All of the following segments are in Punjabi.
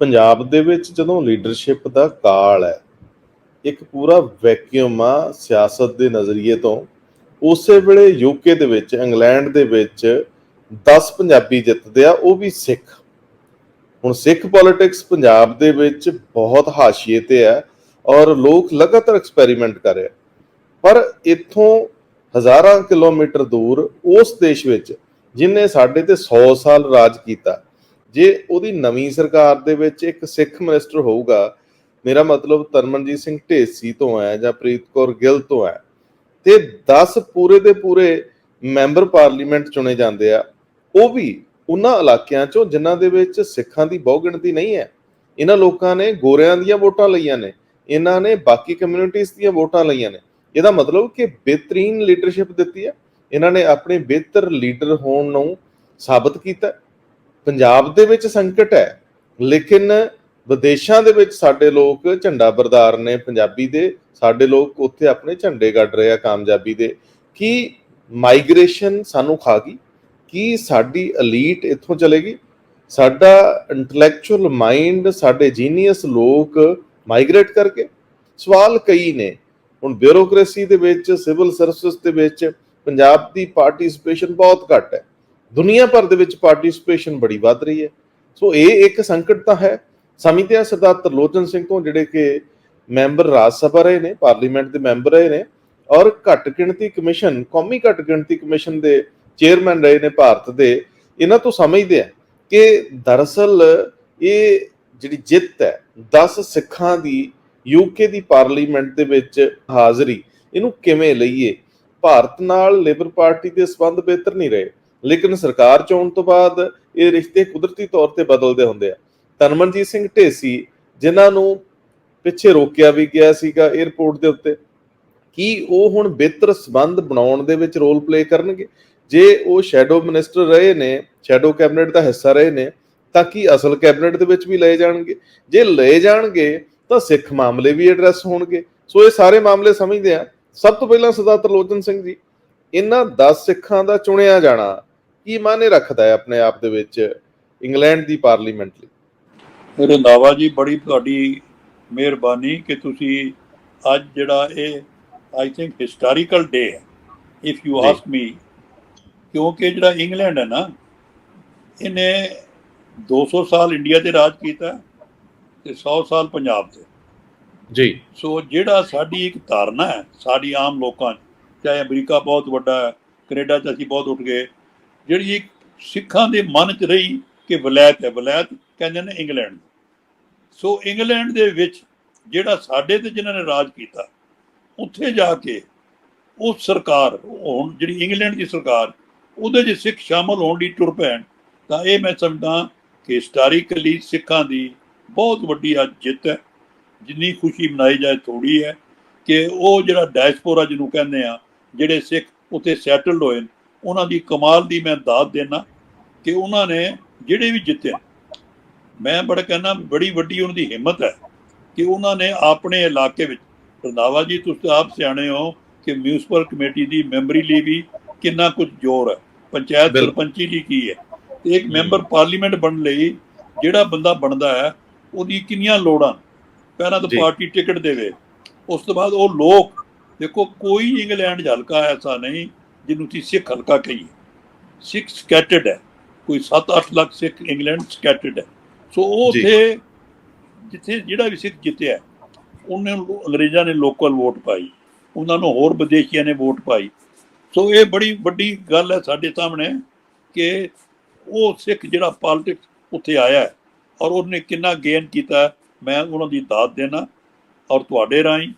ਪੰਜਾਬ ਦੇ ਵਿੱਚ ਜਦੋਂ ਲੀਡਰਸ਼ਿਪ ਦਾ ਕਾਲ ਹੈ, ਇੱਕ ਪੂਰਾ ਵੈਕਿਊਮ ਆ ਸਿਆਸਤ ਦੇ ਨਜ਼ਰੀਏ ਤੋਂ, ਉਸੇ ਵੇਲੇ ਯੂਕੇ ਦੇ ਵਿੱਚ, ਇੰਗਲੈਂਡ ਦੇ ਵਿੱਚ 10 ਪੰਜਾਬੀ ਜਿੱਤਦੇ ਆ, ਉਹ ਵੀ ਸਿੱਖ। ਹੁਣ ਸਿੱਖ ਪੋਲਿਟਿਕਸ ਪੰਜਾਬ ਦੇ ਵਿੱਚ ਬਹੁਤ ਹਾਸ਼ੀਏ ਤੇ ਹੈ ਔਰ ਲੋਕ ਲਗਾਤਾਰ ਐਕਸਪੈਰੀਮੈਂਟ ਕਰ ਰਹੇ ਪਰ ਇੱਥੋਂ ਹਜ਼ਾਰਾਂ ਕਿਲੋਮੀਟਰ ਦੂਰ ਉਸ ਦੇਸ਼ ਵਿੱਚ, ਜਿਨੇ ਸਾਡੇ ਤੇ 100 ਸਾਲ ਰਾਜ ਕੀਤਾ ਜੇ ਉਹਦੀ ਨਵੀਂ ਸਰਕਾਰ ਦੇ ਵਿੱਚ ਇੱਕ ਸਿੱਖ ਮਿਨਿਸਟਰ ਹੋਊਗਾ, ਮੇਰਾ ਮਤਲਬ ਤਰਮਨਜੀਤ ਸਿੰਘ ਢੇਸੀ ਤੋਂ ਹੈ ਜਾਂ ਪ੍ਰੀਤ ਕੌਰ ਗਿੱਲ ਤੋਂ ਹੈ, ਤੇ 10 ਪੂਰੇ ਦੇ ਪੂਰੇ ਮੈਂਬਰ ਪਾਰਲੀਮੈਂਟ ਚੁਣੇ ਜਾਂਦੇ ਆ, ਉਹ ਵੀ ਉਹਨਾਂ ਇਲਾਕਿਆਂ ਚੋਂ ਜਿਨ੍ਹਾਂ ਦੇ ਵਿੱਚ ਸਿੱਖਾਂ ਦੀ ਬਹੁ ਗਿਣਤੀ ਨਹੀਂ ਹੈ। ਇਹਨਾਂ ਲੋਕਾਂ ਨੇ ਗੋਰਿਆਂ ਦੀਆਂ ਵੋਟਾਂ ਲਈਆਂ ਨੇ, ਇਹਨਾਂ ਨੇ ਬਾਕੀ ਕਮਿਊਨਿਟੀਆਂ ਦੀਆਂ ਵੋਟਾਂ ਲਈਆਂ ਨੇ। ਇਹਦਾ ਮਤਲਬ ਕਿ ਬਿਹਤਰੀਨ ਲੀਡਰਸ਼ਿਪ ਦਿੱਤੀ ਹੈ। ਇਹਨਾਂ ਨੇ ਆਪਣੇ ਬਿਹਤਰ ਲੀਡਰ ਹੋਣ ਨੂੰ ਸਾਬਤ ਕੀਤਾ। ਪੰਜਾਬ ਦੇ ਵਿੱਚ ਸੰਕਟ ਹੈ, ਲੇਕਿਨ ਵਿਦੇਸ਼ਾਂ ਦੇ ਵਿੱਚ ਸਾਡੇ ਲੋਕ ਝੰਡਾ ਬਰਦਾਰ ਨੇ, ਪੰਜਾਬੀ ਦੇ ਸਾਡੇ ਲੋਕ ਉੱਥੇ ਆਪਣੇ ਝੰਡੇ ਗੱਡ ਰਹੇ ਆ ਕਾਮਯਾਬੀ ਦੇ। ਕੀ ਮਾਈਗ੍ਰੇਸ਼ਨ ਸਾਨੂੰ ਖਾ ਗਈ? ਕੀ ਸਾਡੀ ਐਲੀਟ ਇੱਥੋਂ ਚਲੇਗੀ ਸਾਡਾ ਇੰਟੈਲੈਕਚੁਅਲ ਮਾਈਂਡ ਸਾਡੇ ਜੀਨੀਅਸ ਲੋਕ ਮਾਈਗ੍ਰੇਟ ਕਰਕੇ? ਸਵਾਲ ਕਈ ਨੇ। ਹੁਣ ਬਿਊਰੋਕ੍ਰੇਸੀ ਦੇ ਵਿੱਚ ਸਿਵਲ ਸਰਵਿਸ ਦੇ ਵਿੱਚ, ਪੰਜਾਬ ਦੀ ਪਾਰਟਿਸਿਪੇਸ਼ਨ ਬਹੁਤ ਘੱਟ ਹੈ। ਦੁਨੀਆ ਭਰ ਦੇ ਵਿੱਚ ਪਾਰਟਿਸਿਪੇਸ਼ਨ ਬੜੀ ਵੱਧ ਰਹੀ ਹੈ। ਸੋ ਇਹ ਇੱਕ ਸੰਕਟ ਤਾਂ ਹੈ। ਸਮਝਦੇ ਹਾਂ ਸਰਦਾਰ ਤਰਲੋਚਨ ਸਿੰਘ ਤੋਂ ਜਿਹੜੇ ਕਿ ਮੈਂਬਰ ਰਾਜ ਸਭਾ ਰਹੇ ਨੇ, ਪਾਰਲੀਮੈਂਟ ਦੇ ਮੈਂਬਰ ਰਹੇ ਨੇ ਔਰ ਘੱਟ ਗਿਣਤੀ ਕਮਿਸ਼ਨ, ਕੌਮੀ ਘੱਟ ਗਿਣਤੀ ਕਮਿਸ਼ਨ ਦੇ ਚੇਅਰਮੈਨ ਰਹੇ ਨੇ ਭਾਰਤ ਦੇ, ਇਹਨਾਂ ਤੋਂ ਸਮਝਦੇ ਆ ਕਿ ਦਰਅਸਲ ਇਹ ਜਿਹੜੀ ਜਿੱਤ ਹੈ 10 ਸਿੱਖਾਂ ਦੀ ਯੂਕੇ ਦੀ ਪਾਰਲੀਮੈਂਟ ਦੇ ਵਿੱਚ ਹਾਜ਼ਰੀ, ਇਹਨੂੰ ਕਿਵੇਂ ਲਈਏ? ਭਾਰਤ ਨਾਲ ਲੇਬਰ ਪਾਰਟੀ ਦੇ ਸਬੰਧ ਬਿਹਤਰ ਨਹੀਂ ਰਹੇ। ਲੇਕਿਨ ਸਰਕਾਰ ਚੋਣ ਤੋਂ ਬਾਅਦ ਇਹ ਰਿਸ਼ਤੇ ਕੁਦਰਤੀ ਤੌਰ ਤੇ ਬਦਲਦੇ ਹੁੰਦੇ ਆ। ਤਨਮਨਜੀਤ ਸਿੰਘ ਢੇਸੀ, ਜਿਨ੍ਹਾਂ ਨੂੰ ਪਿੱਛੇ ਰੋਕਿਆ ਵੀ ਗਿਆ ਸੀਗਾ 에ਅਰਪੋਰਟ ਦੇ ਉੱਤੇ, ਕੀ ਉਹ ਹੁਣ ਬਿਹਤਰ ਸਬੰਧ ਬਣਾਉਣ ਦੇ ਵਿੱਚ ਰੋਲ ਪਲੇ ਕਰਨਗੇ? ਜੇ ਉਹ ਸ਼ੈਡੋ ਮਿਨਿਸਟਰ ਰਹੇ ਨੇ ਸ਼ੈਡੋ ਕੈਬਨਿਟ ਦਾ ਹਿੱਸਾ ਰਹੇ ਨੇ, ਤਾਂ ਕੀ ਅਸਲ ਕੈਬਨਿਟ ਦੇ ਵਿੱਚ ਵੀ ਲਏ ਜਾਣਗੇ? ਜੇ ਲਏ ਜਾਣਗੇ, ਤਾਂ ਸਿੱਖ ਮਾਮਲੇ ਵੀ ਐਡਰੈਸ ਹੋਣਗੇ। ਸੋ ਇਹ ਸਾਰੇ ਮਾਮਲੇ ਸਮਝਦੇ ਆ। ਸਭ ਤੋਂ ਪਹਿਲਾਂ ਸਰਦਾਰ ਤਰਲੋਚਨ ਸਿੰਘ ਜੀ, ਇਹਨਾਂ 10 ਸਿੱਖਾਂ ਦਾ ਚੁਣਿਆ ਜਾਣਾ। ਕੀ ਮਾਨੇ ਰੱਖਦਾ ਹੈ ਆਪਣੇ ਆਪ ਦੇ ਵਿੱਚ ਇੰਗਲੈਂਡ ਦੀ ਪਾਰਲੀਮੈਂਟ ਲਈ? ਰੰਦਾਵਾ ਜੀ ਬੜੀ ਤੁਹਾਡੀ ਮਿਹਰਬਾਨੀ ਕਿ ਤੁਸੀਂ ਅੱਜ ਜਿਹੜਾ ਇਹ ਆਈ ਥਿੰਕ ਹਿਸਟੋਰੀਕਲ ਡੇ ਹੈ। If you. ਆਸਕ ਮੀ ਕਿਉਂਕਿ ਜਿਹੜਾ ਇੰਗਲੈਂਡ ਹੈ ਨਾ ਇਹਨੇ 200 ਸਾਲ ਇੰਡੀਆ ਤੇ ਰਾਜ ਕੀਤਾ ਤੇ 100 ਸਾਲ ਪੰਜਾਬ ਤੇ। ਜੀ। ਸੋ ਜਿਹੜਾ ਸਾਡੀ ਇੱਕ ਧਾਰਨਾ ਹੈ ਸਾਡੀ ਆਮ ਲੋਕਾਂ 'ਚ, ਚਾਹੇ ਅਮਰੀਕਾ ਬਹੁਤ ਵੱਡਾ ਹੈ ਕੈਨੇਡਾ 'ਚ ਅਸੀਂ ਬਹੁਤ ਉੱਠ ਗਏ ਜਿਹੜੀ ਇੱਕ ਸਿੱਖਾਂ ਦੇ ਮਨ 'ਚ ਰਹੀ ਕਿ ਵਲੈਤ ਹੈ ਵਲੈਤ ਕਹਿੰਦੇ ਨੇ ਇੰਗਲੈਂਡ ਨੂੰ। ਸੋ ਇੰਗਲੈਂਡ ਦੇ ਵਿੱਚ ਜਿਹੜਾ ਸਾਡੇ ਤੇ ਜਿਨ੍ਹਾਂ ਨੇ ਰਾਜ ਕੀਤਾ ਉੱਥੇ ਜਾ ਕੇ ਉਹ ਸਰਕਾਰ ਹੁਣ ਜਿਹੜੀ ਇੰਗਲੈਂਡ ਦੀ ਸਰਕਾਰ ਉਹਦੇ 'ਚ ਸਿੱਖ ਸ਼ਾਮਲ ਹੋਣ ਦੀ ਟੁਰ ਪੈਣ ਤਾਂ ਇਹ ਮੈਂ ਸਮਝਦਾ ਕਿ ਹਿਸਟੋਰੀਕਲੀ ਸਿੱਖਾਂ ਦੀ ਬਹੁਤ ਵੱਡੀ ਅੱਜ ਜਿੱਤ ਹੈ ਜਿੰਨੀ ਖੁਸ਼ੀ ਮਨਾਈ ਜਾਏ ਥੋੜੀ ਹੈ ਕਿ ਉਹ ਜਿਹੜਾ ਡਾਇਸਪੋਰਾ ਜਿਹਨੂੰ ਕਹਿੰਦੇ ਆ ਜਿਹੜੇ ਸਿੱਖ ਉੱਥੇ ਸੈਟਲਡ ਹੋਏ ਨੇ, ਉਹਨਾਂ ਦੀ ਕਮਾਲ ਦੀ ਮੈਂ ਦਾਤ ਦੇਣਾ ਕਿ ਉਹਨਾਂ ਨੇ ਜਿਹੜੇ ਵੀ ਜਿੱਤੇ ਮੈਂ ਬੜਾ ਕਹਿੰਦਾ ਬੜੀ ਵੱਡੀ ਉਹਨਾਂ ਦੀ ਹਿੰਮਤ ਹੈ ਕਿ ਉਹਨਾਂ ਨੇ ਆਪਣੇ ਇਲਾਕੇ ਵਿੱਚ ਰੰਧਾਵਾ ਜੀ ਤੁਸੀਂ ਆਪ ਸਿਆਣੇ ਹੋ ਕਿ ਮਿਊਨਿਸਪਲ ਕਮੇਟੀ ਦੀ ਮੈਂਬਰੀ ਲਈ ਵੀ ਕਿੰਨਾ ਕੁਝ ਜ਼ੋਰ ਹੈ ਪੰਚਾਇਤ। ਸਰਪੰਚੀ ਲਈ ਕੀ ਹੈ ਇੱਕ ਮੈਂਬਰ ਪਾਰਲੀਮੈਂਟ ਬਣਨ ਲਈ ਜਿਹੜਾ ਬੰਦਾ ਬਣਦਾ ਹੈ ਉਹਦੀ ਕਿੰਨੀਆਂ ਲੋੜਾਂ ਪਹਿਲਾਂ ਤਾਂ। ਪਾਰਟੀ ਟਿਕਟ ਦੇਵੇ ਉਸ ਤੋਂ ਬਾਅਦ ਉਹ ਲੋਕ ਦੇਖੋ ਕੋਈ ਇੰਗਲੈਂਡ 'ਚ ਹਲਕਾ ਐਸਾ ਨਹੀਂ ਜਿਹਨੂੰ ਤੁਸੀਂ ਸਿੱਖ ਹਲਕਾ ਕਹੀਏ। ਸਿੱਖ ਸਕੈਟਰਡ ਹੈ। ਕੋਈ 7-8 ਲੱਖ ਸਿੱਖ ਇੰਗਲੈਂਡ ਸਕੈਟਰਡ ਹੈ। ਸੋ ਉਹ। ਉੱਥੇ ਜਿੱਥੇ ਜਿਹੜਾ ਵੀ ਸਿੱਖ ਜਿੱਤਿਆ ਉਹਨੇ ਅੰਗਰੇਜ਼ਾਂ ਨੇ ਲੋਕਲ ਵੋਟ ਪਾਈ। ਉਹਨਾਂ ਨੂੰ ਹੋਰ ਵਿਦੇਸ਼ੀਆਂ ਨੇ ਵੋਟ ਪਾਈ। ਸੋ ਇਹ ਬੜੀ ਵੱਡੀ ਗੱਲ ਹੈ ਸਾਡੇ ਸਾਹਮਣੇ ਕਿ ਉਹ ਸਿੱਖ ਜਿਹੜਾ ਪੋਲਿਟਿਕਸ ਉੱਥੇ ਆਇਆ ਹੈ ਔਰ ਉਹਨੇ ਕਿੰਨਾ ਗੇਨ ਕੀਤਾ ਮੈਂ ਉਹਨਾਂ ਦੀ ਦਾਤ ਦੇਣਾ ਔਰ ਤੁਹਾਡੇ ਰਾਹੀਂ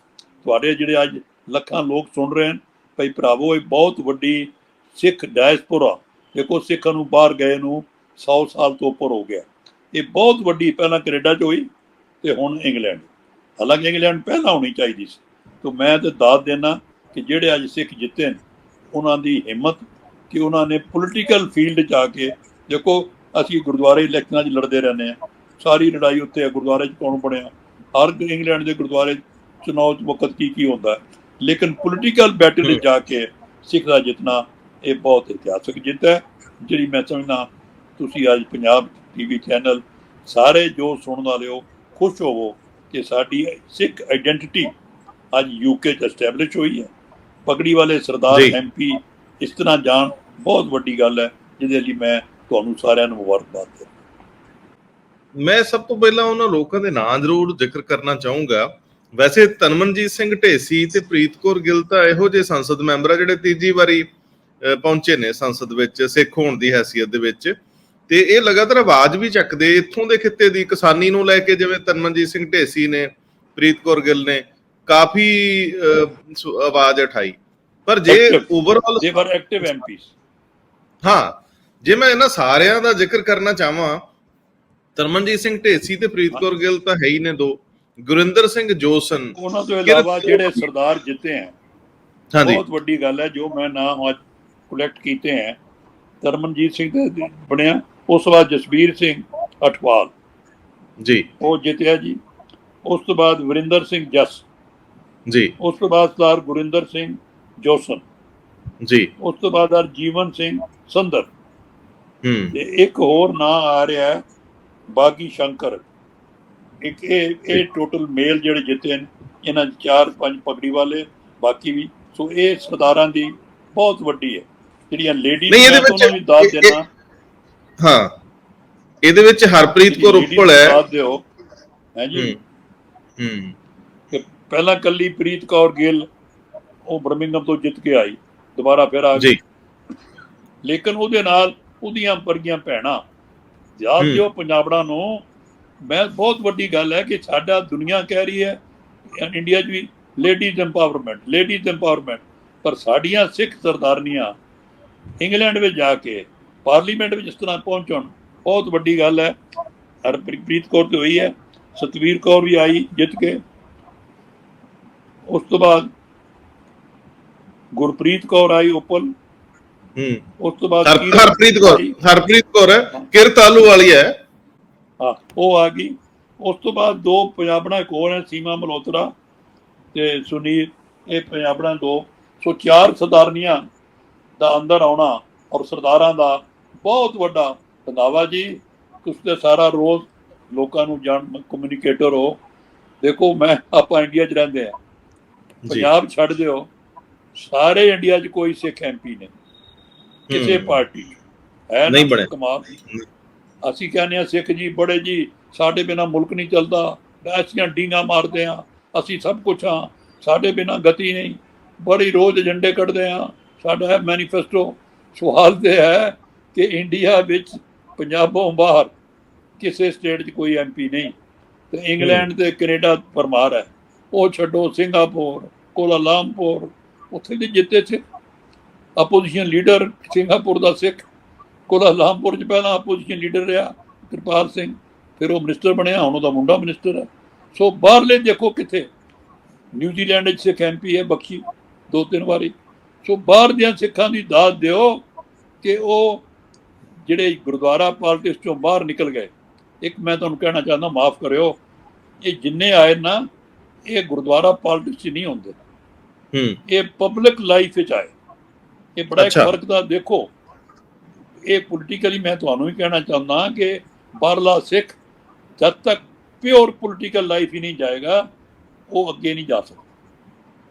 ਤੁਹਾਡੇ ਜਿਹੜੇ ਅੱਜ ਲੱਖਾਂ ਲੋਕ ਸੁਣ ਰਹੇ ਹਨ ਭਈ ਭਰਾਵੋ, ਇਹ ਬਹੁਤ ਵੱਡੀ ਸਿੱਖ ਡਾਇਸਪੋਰਾ, ਦੇਖੋ ਸਿੱਖਾਂ ਨੂੰ ਬਾਹਰ ਗਏ ਨੂੰ 100 ਸਾਲ ਤੋਂ ਉੱਪਰ ਹੋ ਗਿਆ। ਇਹ ਬਹੁਤ ਵੱਡੀ ਪਹਿਲਾਂ ਕੈਨੇਡਾ 'ਚ ਹੋਈ ਤੇ ਹੁਣ ਇੰਗਲੈਂਡ। ਹਾਲਾਂਕਿ ਇੰਗਲੈਂਡ ਪਹਿਲਾਂ ਹੋਣੀ ਚਾਹੀਦੀ ਸੀ। ਤੋਂ ਮੈਂ ਤੇ ਦਾਤ ਦੇਣਾ ਕਿ ਜਿਹੜੇ ਅੱਜ ਸਿੱਖ ਜਿੱਤੇ ਨੇ, ਉਹਨਾਂ ਦੀ ਹਿੰਮਤ ਕਿ ਉਹਨਾਂ ਨੇ ਪੋਲੀਟੀਕਲ ਫੀਲਡ 'ਚ ਆ ਕੇ, ਦੇਖੋ ਅਸੀਂ ਗੁਰਦੁਆਰੇ ਇਲੈਕਸ਼ਨਾਂ 'ਚ ਲੜਦੇ ਰਹਿੰਦੇ ਆ ਸਾਰੀ ਲੜਾਈ ਉੱਤੇ ਹੈ ਗੁਰਦੁਆਰੇ 'ਚ ਕੌਣ ਬਣਿਆ? ਹਰ ਇੰਗਲੈਂਡ ਦੇ ਗੁਰਦੁਆਰੇ ਚੁਣਾਵ 'ਚ ਵਕਤ ਕੀ ਕੀ ਹੁੰਦਾ? ਹੈ। ਲੇਕਿਨ ਪੋਲੀਟੀਕਲ ਬੈਟਲ 'ਚ ਜਾ ਕੇ ਸਿੱਖ ਦਾ ਜਿੱਤਣਾ ਇਹ ਬਹੁਤ ਇਤਿਹਾਸਕ ਜਿੱਤ ਹੈ। ਜਿਹੜੀ ਮੈਂ ਸਮਝਦਾ ਤੁਸੀਂ ਅੱਜ ਪੰਜਾਬ ਟੀਵੀ ਚੈਨਲ ਸਾਰੇ ਜੋ ਸੁਣਨ ਵਾਲਿਓ ਖੁਸ਼ ਹੋਵੋ ਕਿ ਸਾਡੀ ਸਿੱਖ ਆਇਡੈਂਟੀਟੀ ਅੱਜ ਯੂਕੇ 'ਚ ਐਸਟੈਬਲਿਸ਼ ਹੋਈ ਹੈ। ਪਗੜੀ ਵਾਲੇ ਸਰਦਾਰ। ਐਮਪੀ ਇਸ ਤਰ੍ਹਾਂ ਜਾਣ ਬਹੁਤ ਵੱਡੀ ਗੱਲ ਹੈ ਜਿਹਦੇ ਲਈ ਮੈਂ ਤੁਹਾਨੂੰ ਸਾਰਿਆਂ ਨੂੰ ਮੁਬਾਰਕਬਾਦ ਦਿੰਦਾ ਮੈਂ ਸਭ ਤੋਂ ਪਹਿਲਾਂ ਉਹਨਾਂ ਲੋਕਾਂ ਦੇ ਨਾਂ ਜ਼ਰੂਰ ਜ਼ਿਕਰ ਕਰਨਾ ਚਾਹੂੰਗਾ। ਵੈਸੇ ਤਨਮਨਜੀਤ ਸਿੰਘ ਢੇਸੀ ਤੇ ਪ੍ਰੀਤ ਕੌਰ ਗਿੱਲ ਤਾਂ ਇਹੋ ਜਿਹੇ ਸੰਸਦ ਮੈਂਬਰ ਆ ਜਿਹੜੇ ਤੀਜੀ ਵਾਰੀ ਪਹੁੰਚੇ ਨੇ ਸੰਸਦ ਵਿੱਚ ਸਿੱਖ ਹੋਣ ਦੀ ਹੈਸੀਅਤ ਦੇ ਵਿੱਚ। ਤੇ ਇਹ ਲਗਾਤਾਰ ਆਵਾਜ਼ ਵੀ ਚੱਕਦੇ ਇੱਥੋਂ ਦੇ ਖਿੱਤੇ ਦੀ ਕਿਸਾਨੀ ਨੂੰ ਲੈ ਕੇ ਜਿਵੇਂ ਤਨਮਨਜੀਤ ਸਿੰਘ ਢੇਸੀ ਨੇ ਪ੍ਰੀਤ ਕੌਰ ਗਿੱਲ ਨੇ ਕਾਫੀ ਆਵਾਜ਼ ਉਠਾਈ। ਪਰ ਜੇ. ਓਵਰਆਲ ਦੇ ਵਰ ਐਕਟਿਵ ਐਮਪੀਸ ਹਾਂ ਜੇ ਮੈਂ ਇਹਨਾਂ ਸਾਰਿਆਂ ਦਾ ਜ਼ਿਕਰ ਕਰਨਾ ਚਾਹਾਂ ਤਰਮਨਜੀਤ ਸਿੰਘ ਢੇਸੀ ਤੇ ਪ੍ਰੀਤ ਕੌਰ ਗਿੱਲ ਤਾਂ ਹੈ ਹੀ ਨੇ ਦੋ। ਗੁਰਿੰਦਰ ਸਿੰਘ ਜੋਸਨ ਉਹਨਾਂ ਤੋਂ ਇਲਾਵਾ ਜਿਹੜੇ ਸਰਦਾਰ ਜਿੱਤੇ ਹੈ ਹਾਂਜੀ। ਬਹੁਤ ਵੱਡੀ ਗੱਲ ਹੈ ਜੋ ਮੈਂ ਨਾਮ ਅੱਜ ਕਲੈਕਟ ਕੀਤੇ ਹੈ ਤਰਮਨਜੀਤ ਸਿੰਘ ਦੇ ਬਣਿਆ ਉਸ ਤੋਂ ਬਾਅਦ ਜਸਬੀਰ ਸਿੰਘ ਅਠਵਾਲ। ਜੀ। ਉਹ ਜਿੱਤਿਆ ਜੀ। ਉਸ ਤੋਂ ਬਾਅਦ ਵਰਿੰਦਰ ਸਿੰਘ ਜਸ। ਜੀ। ਉਸ ਤੋਂ ਬਾਅਦ ਸਰਦਾਰ ਗੁਰਿੰਦਰ ਸਿੰਘ ਜੋਸਨ। ਜੀ। ਉਸ ਤੋਂ ਬਾਅਦ ਸਰਦਾਰ ਜੀਵਨ ਸਿੰਘ ਸੰਦਰ। ਹੂੰ। ਤੇ ਇੱਕ ਹੋਰ ਨਾਂ ਆ ਰਿਹਾ ਬਾਗੀ ਸ਼ੰਕਰ। ਇੱਕ ਇਹ ਇਹ ਟੋਟਲ ਮੇਲ ਜਿਹੜੇ ਜਿੱਤੇ ਨੇ ਇਹਨਾਂ ਚਾਰ ਪੰਜ ਪਗੜੀ ਵਾਲੇ ਬਾਕੀ ਵੀ ਸੋ ਇਹ ਸਰਦਾਰਾਂ ਦੀ ਬਹੁਤ ਵੱਡੀ ਹੈ। ਜਿਹੜੀਆਂ ਲੇਡੀ ਨਹੀਂ, ਇਹਦੇ ਵਿੱਚ ਵੀ ਦਾਤ ਦੇਣਾ ਹਾਂ ਇਹਦੇ ਵਿੱਚ ਹਰਪ੍ਰੀਤ ਕੌਰ ਉੱਪਲ ਹੈ। ਦਾਤ ਦਿਓ। ਹੈ ਜੀ? ਹੂੰ ਕਿ ਪਹਿਲਾਂ ਕੱਲੀ ਪ੍ਰੀਤ ਕੌਰ ਗਿੱਲ ਉਹ ਬਰਮਿੰਗਮ ਤੋਂ ਜਿੱਤ ਕੇ ਆਈ ਦੁਬਾਰਾ ਫਿਰ ਆ ਗਈ। ਜੀ। ਲੇਕਿਨ ਉਹਦੇ ਨਾਲ ਉਹਦੀਆਂ ਵਰਗੀਆਂ ਭੈਣਾਂ ਯਾਦ। ਦਿਓ ਪੰਜਾਬੜਾਂ ਨੂੰ ਬਹੁਤ ਵੱਡੀ ਗੱਲ ਹੈ ਕਿ ਸਾਡਾ ਦੁਨੀਆ ਕਹਿ ਰਹੀ ਹੈ ਇੰਡੀਆ 'ਚ ਵੀ ਲੇਡੀਜ਼ ਐਮਪਾਵਰਮੈਂਟ ਲੇਡੀਜ਼ ਐਮਪਾਵਰਮੈਂਟ ਪਰ ਸਾਡੀਆਂ ਸਿੱਖ ਸਰਦਾਰਨੀਆਂ ਇੰਗਲੈਂਡ ਵਿੱਚ ਜਾ ਕੇ ਪਾਰਲੀਮੈਂਟ ਵਿੱਚ ਇਸ ਤਰ੍ਹਾਂ ਪਹੁੰਚਣ ਬਹੁਤ ਵੱਡੀ ਗੱਲ ਹੈ। ਹਰਪ੍ਰੀਤ ਕੌਰ ਤੇ ਹੋਈ ਹੈ ਸਤਵੀਰ ਕੌਰ ਵੀ ਆਈ ਜਿੱਤ ਕੇ। ਉਸ ਤੋਂ ਬਾਅਦ ਗੁਰਪ੍ਰੀਤ ਕੌਰ ਆਈ ਉਪਲ ਹੂੰ। ਉਸ ਤੋਂ ਬਾਅਦ ਹਰਪ੍ਰੀਤ ਕੌਰ। ਹਰਪ੍ਰੀਤ ਕੌਰ ਕਿਰਤ ਆਲੂ ਵਾਲੀ ਹੈ। ਹਾਂ ਉਹ ਆ ਗਈ। ਉਸ ਤੋਂ ਬਾਅਦ ਦੋ ਪੰਜਾਬਣਾ ਇੱਕ ਹੋਰ ਹੈ ਸੀਮਾ ਮਲਹੋਤਰਾ ਤੇ ਸੁਨੀਲ। ਇਹ ਪੰਜਾਬਣਾ ਦੋ। ਸੋ ਚਾਰ ਸਰਦਾਰਨੀਆਂ ਦਾ ਅੰਦਰ ਆਉਣਾ ਔਰ ਸਰਦਾਰਾਂ ਦਾ ਬਹੁਤ ਵੱਡਾ ਧੰਦਾਵਾ ਜੀ। ਤੁਸੀਂ ਤੇ ਸਾਰਾ ਰੋਜ਼ ਲੋਕਾਂ ਨੂੰ ਜਾਣ ਕਮਿਊਨੀਕੇਟਰ ਹੋ। ਦੇਖੋ ਮੈਂ ਆਪਾਂ ਇੰਡੀਆ 'ਚ ਰਹਿੰਦੇ ਆ। ਪੰਜਾਬ ਛੱਡ ਦਿਓ। ਸਾਰੇ ਇੰਡੀਆ 'ਚ ਕੋਈ ਸਿੱਖ ਐਮਪੀ ਨਹੀਂ। ਕਿਸੇ। ਪਾਰਟੀ ਹੈ ਨਹੀਂ ਬਣਿਆ। ਕਮਾਲ। ਅਸੀਂ ਕਹਿੰਦੇ ਆ ਸਿੱਖ ਜੀ, ਬੜੇ ਜੀ, ਸਾਡੇ ਬਿਨਾ ਮੁਲਕ ਨਹੀਂ ਚੱਲਦਾ। ਐਸੀਆਂ ਡੀਂਗਾ ਮਾਰਦੇ ਆ ਅਸੀਂ ਸਭ ਕੁਝ ਆ ਸਾਡੇ ਬਿਨਾ ਗਤੀ ਨਹੀਂ। ਬੜੀ ਰੋਜ਼ ਏਜੰਡੇ ਕੱਢਦੇ ਆ ਸਾਡਾ ਹੈ ਮੈਨੀਫੈਸਟੋ ਸਵਾਲ ਤੇ ਹੈ ਕਿ ਇੰਡੀਆ ਵਿੱਚ ਪੰਜਾਬੋਂ ਬਾਹਰ ਕਿਸੇ ਸਟੇਟ 'ਚ ਕੋਈ ਐਮਪੀ ਨਹੀਂ। ਤੇ ਇੰਗਲੈਂਡ ਤੇ ਕੈਨੇਡਾ ਪਰਮਾਰ ਹੈ। ਉਹ ਛੱਡੋ ਸਿੰਗਾਪੁਰ ਕੋਲਾਲੰਪੁਰ ਉੱਥੇ ਦੇ ਜਿੱਤੇ ਸੀ। ਆਪੋਜੀਸ਼ਨ ਲੀਡਰ ਸਿੰਗਾਪੁਰ ਦਾ ਸਿੱਖ। ਕੋਲਾਲੰਪੁਰ 'ਚ ਪਹਿਲਾਂ ਆਪੋਜੀਸ਼ਨ ਲੀਡਰ ਰਿਹਾ ਕਿਰਪਾਲ ਸਿੰਘ ਫਿਰ ਉਹ ਮਿਨਿਸਟਰ ਬਣਿਆ ਹੁਣ ਉਹਦਾ ਮੁੰਡਾ ਮਿਨਿਸਟਰ ਹੈ। ਸੋ ਬਾਹਰਲੇ ਦੇਖੋ ਕਿੱਥੇ ਨਿਊਜ਼ੀਲੈਂਡ 'ਚ ਸਿੱਖ ਐਮਪੀ ਹੈ ਬਖਸ਼ੀ ਦੋ ਤਿੰਨ ਵਾਰੀ। ਸੋ ਬਾਹਰ ਦੀਆਂ ਸਿੱਖਾਂ ਦੀ ਦਾਤ ਦਿਓ ਕਿ ਉਹ ਜਿਹੜੇ ਗੁਰਦੁਆਰਾ ਪਾਲਿਟਿਕਸ ਚੋਂ ਬਾਹਰ ਨਿਕਲ ਗਏ। ਇੱਕ ਮੈਂ ਤੁਹਾਨੂੰ ਕਹਿਣਾ ਚਾਹੁੰਦਾ ਮਾਫ ਕਰਿਓ ਇਹ ਜਿੰਨੇ ਆਏ ਨਾ ਇਹ ਗੁਰਦੁਆਰਾ ਪਾਲਿਟਿਕਸ 'ਚ ਨਹੀਂ ਹੁੰਦੇ। ਹੂੰ। ਇਹ ਪਬਲਿਕ ਲਾਈਫ ਵਿੱਚ ਆਏ। ਇਹ ਬੜਾ ਇੱਕ। ਫ਼ਰਕ ਦਾ ਦੇਖੋ ਇਹ ਪੋਲੀਟੀਕਲੀ ਮੈਂ ਤੁਹਾਨੂੰ ਵੀ ਕਹਿਣਾ ਚਾਹੁੰਦਾ ਕਿ ਬਾਹਰਲਾ ਸਿੱਖ ਜਦ ਤੱਕ ਪਿਓਰ ਪੋਲੀਟੀਕਲ ਲਾਈਫ ਹੀ ਨਹੀਂ ਜਾਏਗਾ ਉਹ ਅੱਗੇ ਨਹੀਂ ਜਾ ਸਕਦਾ।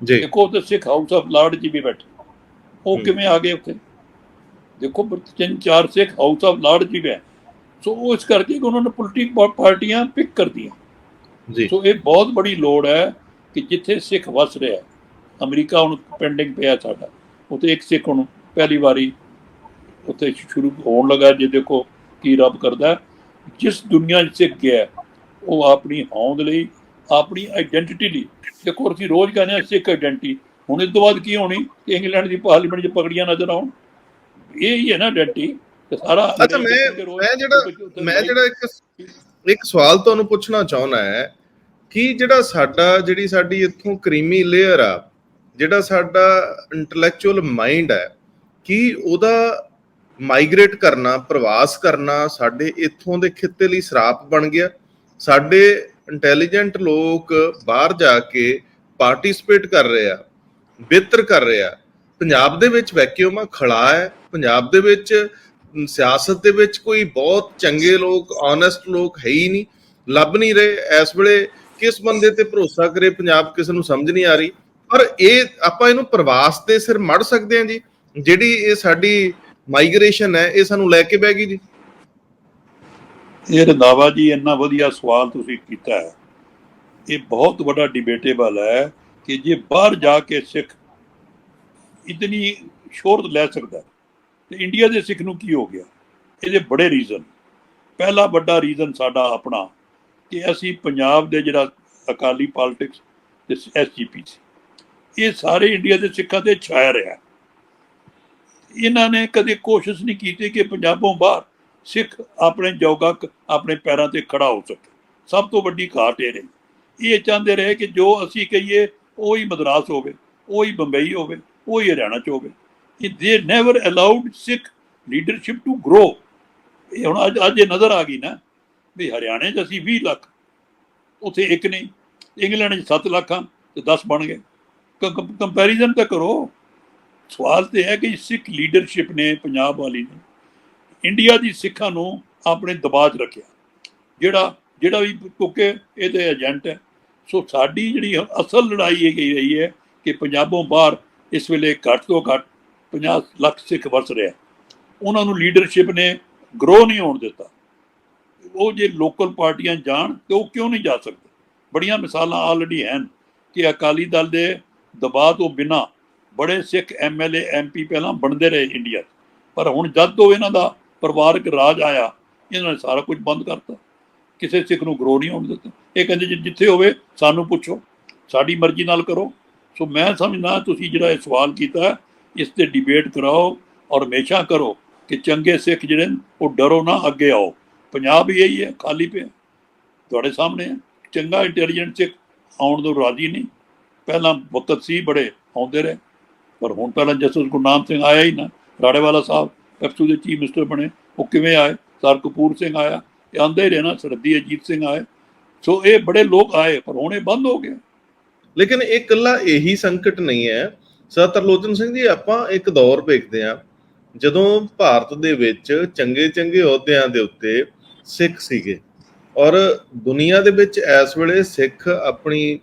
ਜੀ। ਦੇਖੋ ਤੇ ਸਿੱਖ ਹਾਊਸ ਆਫ ਲਾਰਡ ਜੀ ਵੀ ਬੈਠੇ। ਉਹ ਹੂੰ। ਕਿਵੇਂ ਆ ਗਏ ਉੱਥੇ? ਦੇਖੋ ਤਿੰਨ ਚਾਰ ਸਿੱਖ ਹਾਊਸ ਆਫ ਲਾਰਡ ਜੀ ਗਏ ਸੋ ਉਹ ਇਸ ਕਰਕੇ ਕਿ ਉਹਨਾਂ ਨੇ ਪੋਲੀਟਿਕ ਪਾਰਟੀਆਂ ਪਿਕ ਕਰਦੀਆਂ। ਜੀ। ਸੋ ਇਹ ਬਹੁਤ ਬੜੀ ਲੋੜ ਹੈ ਕਿ ਜਿੱਥੇ ਸਿੱਖ ਵਸ ਰਿਹਾ ਅਮਰੀਕਾ ਹੁਣ ਪੈਂਡਿੰਗ ਪਿਆ ਸਾਡਾ। ਉੱਥੇ ਇੱਕ ਸਿੱਖ ਹੁਣ ਪਹਿਲੀ ਵਾਰੀ ਉੱਥੇ ਸ਼ੁਰੂ ਹੋਣ ਲੱਗਾ ਜੇ ਦੇਖੋ ਕੀ ਰੱਬ ਕਰਦਾ। ਜਿਸ ਦੁਨੀਆ 'ਚ ਗਿਆ ਉਹ ਆਪਣੀ ਹੋਂਦ ਲਈ ਆਪਣੀ ਆਇਡੈਂਟੀਟੀ ਲਈ। ਦੇਖੋ ਅਸੀਂ ਰੋਜ਼ ਕਹਿੰਦੇ ਹਾਂ ਸਿੱਖ ਆਇਡੈਂਟੀ ਹੁਣ ਇਸ ਤੋਂ ਬਾਅਦ ਕੀ ਹੋਣੀ? ਕਿ ਇੰਗਲੈਂਡ ਦੀ ਪਾਰਲੀਮੈਂਟ 'ਚ ਪਗੜੀਆਂ ਨਜ਼ਰ ਆਉਣ। ਇਹ ਹੀ ਹੈ ਨਾ ਆਇਡੈਂਟੀ ਤੇ ਸਾਰਾ ਅੱਛਾ ਮੈਂ ਮੈਂ ਜਿਹੜਾ ਮੈਂ ਜਿਹੜਾ ਇੱਕ ਇੱਕ ਸਵਾਲ ਤੁਹਾਨੂੰ ਪੁੱਛਣਾ ਚਾਹੁੰਦਾ ਹੈ ਕਿ ਜਿਹੜਾ ਸਾਡਾ ਜਿਹੜੀ ਸਾਡੀ ਇੱਥੋਂ ਕਰੀਮੀ ਲੇਅਰ ਆ ਜਿਹੜਾ ਸਾਡਾ ਇੰਟੈਲੈਕਚੁਅਲ ਮਾਈਂਡ ਹੈ ਕਿ ਉਹਦਾ ਮਾਈਗ੍ਰੇਟ ਕਰਨਾ, ਪ੍ਰਵਾਸ ਕਰਨਾ ਸਾਡੇ ਇੱਥੋਂ ਦੇ ਖਿੱਤੇ ਲਈ ਸਰਾਪ ਬਣ ਗਿਆ। ਸਾਡੇ ਇੰਟੈਲੀਜੈਂਟ ਲੋਕ ਬਾਹਰ ਜਾ ਕੇ ਪਾਰਟਿਸਿਪੇਟ ਕਰ ਰਹੇ ਆ, ਬਿਹਤਰ ਕਰ ਰਹੇ ਆ। ਪੰਜਾਬ ਦੇ ਵਿੱਚ ਵੈਕਿਊਮ ਖੜਾ ਹੈ। ਪੰਜਾਬ ਦੇ ਵਿੱਚ ਸਿਆਸਤ ਦੇ ਵਿੱਚ ਕੋਈ ਬਹੁਤ ਚੰਗੇ ਲੋਕ ਓਨੈਸਟ ਲੋਕ ਹੈ ਹੀ ਨਹੀਂ, ਲੱਭ ਨਹੀਂ ਰਹੇ। ਇਸ ਵੇਲੇ ਕਿਸ ਬੰਦੇ ਤੇ ਭਰੋਸਾ ਕਰੇ ਪੰਜਾਬ ਕਿਸੇ ਨੂੰ ਸਮਝ ਨਹੀਂ ਆ ਰਹੀ। ਪਰ ਇਹ ਆਪਾਂ ਇਹਨੂੰ ਪ੍ਰਵਾਸ ਤੇ ਸਿਰ ਮੜ ਸਕਦੇ ਹਾਂ ਜੀ। ਜਿਹੜੀ ਇਹ ਸਾਡੀ ਮਾਈਗ੍ਰੇਸ਼ਨ ਹੈ ਇਹ ਸਾਨੂੰ ਲੈ ਕੇ ਬਹਿ ਗਈ ਜੀ। ਇਹ ਰੰਦਾਵਾ ਜੀ ਇੰਨਾ ਵਧੀਆ ਸਵਾਲ ਤੁਸੀਂ ਕੀਤਾ ਹੈ। ਇਹ ਬਹੁਤ ਵੱਡਾ ਡਿਬੇਟੇਬਲ ਹੈ ਕਿ ਜੇ ਬਾਹਰ ਜਾ ਕੇ ਸਿੱਖ ਇਤਨੀ ਸ਼ੋਹਰਤ ਲੈ ਸਕਦਾ ਹੈ, ਤੇ ਇੰਡੀਆ ਦੇ ਸਿੱਖ ਨੂੰ ਕੀ ਹੋ ਗਿਆ? ਇਹਦੇ ਬੜੇ ਰੀਜ਼ਨ ਪਹਿਲਾ ਵੱਡਾ ਰੀਜ਼ਨ ਸਾਡਾ ਆਪਣਾ ਕਿ ਅਸੀਂ ਪੰਜਾਬ ਦੇ ਜਿਹੜਾ ਅਕਾਲੀ ਪੋਲਿਟਿਕਸ ਤੇ ਐਸਜੀਪੀ ਸੀ ਇਹ ਸਾਰੇ ਇੰਡੀਆ ਦੇ ਸਿੱਖਾਂ ਤੇ ਛਾਇਆ ਰਿਹਾ ਇਹਨਾਂ ਨੇ ਕਦੇ ਕੋਸ਼ਿਸ਼ ਨਹੀਂ ਕੀਤੀ ਕਿ ਪੰਜਾਬੋਂ ਬਾਹਰ ਸਿੱਖ ਆਪਣੇ ਜੋਗਾ ਆਪਣੇ ਪੈਰਾਂ ਤੇ ਖੜਾ ਹੋ ਸਕੇ। ਸਭ ਤੋਂ ਵੱਡੀ ਘਾਟ ਇਹ ਰਹੀ। ਇਹ ਚਾਹੁੰਦੇ ਰਹੇ ਕਿ ਜੋ ਅਸੀਂ ਕਹੀਏ, ਉਹੀ ਮਦਰਾਸ ਹੋਵੇ, ਉਹੀ ਬੰਬਈ ਹੋਵੇ, ਉਹੀ ਹਰਿਆਣਾ ਚ ਹੋਵੇ। ਇਹ ਦੇ never allowed Sikh leadership to grow ਇਹ ਹੁਣ ਅੱਜ ਅੱਜ ਇਹ ਨਜ਼ਰ ਆ ਗਈ ਨਾ ਵੀ ਹਰਿਆਣੇ 'ਚ ਅਸੀਂ 20 ਲੱਖ, ਉੱਥੇ ਇੱਕ ਨਹੀਂ। ਇੰਗਲੈਂਡ 'ਚ 7 ਲੱਖਾਂ ਤੇ 10 ਬਣ ਗਏ। ਕੰਪੈਰੀਜ਼ਨ ਤਾਂ ਕਰੋ। ਸਵਾਲ ਤੇ ਹੈ ਕਿ ਸਿੱਖ ਲੀਡਰਸ਼ਿਪ ਨੇ ਪੰਜਾਬ ਵਾਲੀ ਨੇ ਇੰਡੀਆ ਦੀ ਸਿੱਖਾਂ ਨੂੰ ਆਪਣੇ ਦਬਾਅ 'ਚ ਰੱਖਿਆ। ਜਿਹੜਾ ਜਿਹੜਾ ਵੀ ਕਿਉਂਕਿ ਇਹ ਤੇ ਏਜੰਟ ਹੈ। ਸੋ ਸਾਡੀ ਜਿਹੜੀ ਅਸਲ ਲੜਾਈ ਇਹ ਗਈ ਰਹੀ ਹੈ ਕਿ ਪੰਜਾਬੋਂ ਬਾਹਰ ਇਸ ਵੇਲੇ ਘੱਟ ਤੋਂ ਘੱਟ 50 ਲੱਖ ਸਿੱਖ ਵਰਸ ਰਿਹਾ ਉਹਨਾਂ ਨੂੰ ਲੀਡਰਸ਼ਿਪ ਨੇ ਗਰੋ ਨਹੀਂ ਹੋਣ ਦਿੱਤਾ। ਉਹ ਜੇ ਲੋਕਲ ਪਾਰਟੀਆਂ ਜਾਣ ਤੇ ਉਹ ਕਿਉਂ ਨਹੀਂ ਜਾ ਸਕਦੇ? ਬੜੀਆਂ ਮਿਸਾਲਾਂ ਆਲਰੇਡੀ ਹਨ ਕਿ ਅਕਾਲੀ ਦਲ ਦੇ ਦਬਾਅ ਤੋਂ ਬਿਨਾ ਬੜੇ ਸਿੱਖ ਐਮਐਲਏ ਐਮਪੀ ਪਹਿਲਾਂ ਬਣਦੇ ਰਹੇ ਇੰਡੀਆ 'ਚ। ਪਰ ਹੁਣ ਜਦ ਤੋਂ ਇਹਨਾਂ ਦਾ ਪਰਿਵਾਰਕ ਰਾਜ ਆਇਆ ਇਹਨਾਂ ਨੇ ਸਾਰਾ ਕੁਝ ਬੰਦ ਕਰਤਾ। ਕਿਸੇ ਸਿੱਖ ਨੂੰ ਗਰੋ ਨਹੀਂ ਹੋਣ ਦਿੱਤਾ। ਇਹ ਕਹਿੰਦੇ ਜੀ ਜਿੱਥੇ ਹੋਵੇ ਸਾਨੂੰ ਪੁੱਛੋ ਸਾਡੀ ਮਰਜ਼ੀ ਨਾਲ ਕਰੋ। ਸੋ ਮੈਂ ਸਮਝਦਾ ਤੁਸੀਂ ਜਿਹੜਾ ਇਹ ਸਵਾਲ ਕੀਤਾ ਇਸ ਤੇ ਡਿਬੇਟ ਕਰਾਓ ਔਰ ਹਮੇਸ਼ਾ ਕਰੋ ਕਿ ਚੰਗੇ ਸਿੱਖ ਜਿਹੜੇ ਨੇ, ਉਹ ਡਰੋ ਨਾ ਅੱਗੇ ਆਓ। ਪੰਜਾਬ ਹੀ ਇਹੀ ਹੈ ਖਾਲੀ ਪਿਆ। ਤੁਹਾਡੇ ਸਾਹਮਣੇ ਹੈ। ਚੰਗਾ ਇੰਟੈਲੀਜੈਂਟ ਸਿੱਖ ਆਉਣ ਤੋਂ ਰਾਜੀ ਨਹੀਂ। ਪਹਿਲਾਂ ਵਕਤ ਸੀ ਬੜੇ ਆਉਂਦੇ ਰਹੇ। ਪਰ ਹੁਣ ਪਹਿਲਾਂ ਜਸਟਿਸ ਗੁਰਨਾਮ ਸਿੰਘ ਆਇਆ ਹੀ ਨਾ, ਰਾੜੇਵਾਲਾ ਸਾਹਿਬ, ਐਫਸੂ ਦੇ ਚੀਫ ਮਿਨਿਸਟਰ ਬਣੇ, ਉਹ ਕਿਵੇਂ ਆਏ? ਸਰ ਕਪੂਰ ਸਿੰਘ ਆਇਆ, ਇਹ ਆਂਦੇ ਹੀ ਰਹੇ ਸਰਦੀ ਅਜੀਤ ਸਿੰਘ ਆਏ। ਸੋ ਇਹ ਬੜੇ ਲੋਕ ਆਏ, ਪਰ ਹੁਣ ਇਹ ਬੰਦ ਹੋ ਗਿਆ ਲੇਕਿਨ ਇਹ ਇਕੱਲਾ ਇਹੀ ਸੰਕਟ ਨਹੀਂ ਹੈ। ਸਰ ਤਰਲੋਚਨ ਸਿੰਘ ਜੀ, ਆਪਾਂ ਇੱਕ ਦੌਰ ਵੇਖਦੇ ਹਾਂ। ਜਦੋਂ ਭਾਰਤ ਦੇ ਵਿੱਚ ਚੰਗੇ ਚੰਗੇ ਅਹੁਦਿਆਂ ਦੇ ਉੱਤੇ ਸਿੱਖ ਸੀਗੇ ਔਰ ਦੁਨੀਆ ਦੇ ਵਿੱਚ ਇਸ ਵੇਲੇ ਸਿੱਖ ਆਪਣੀ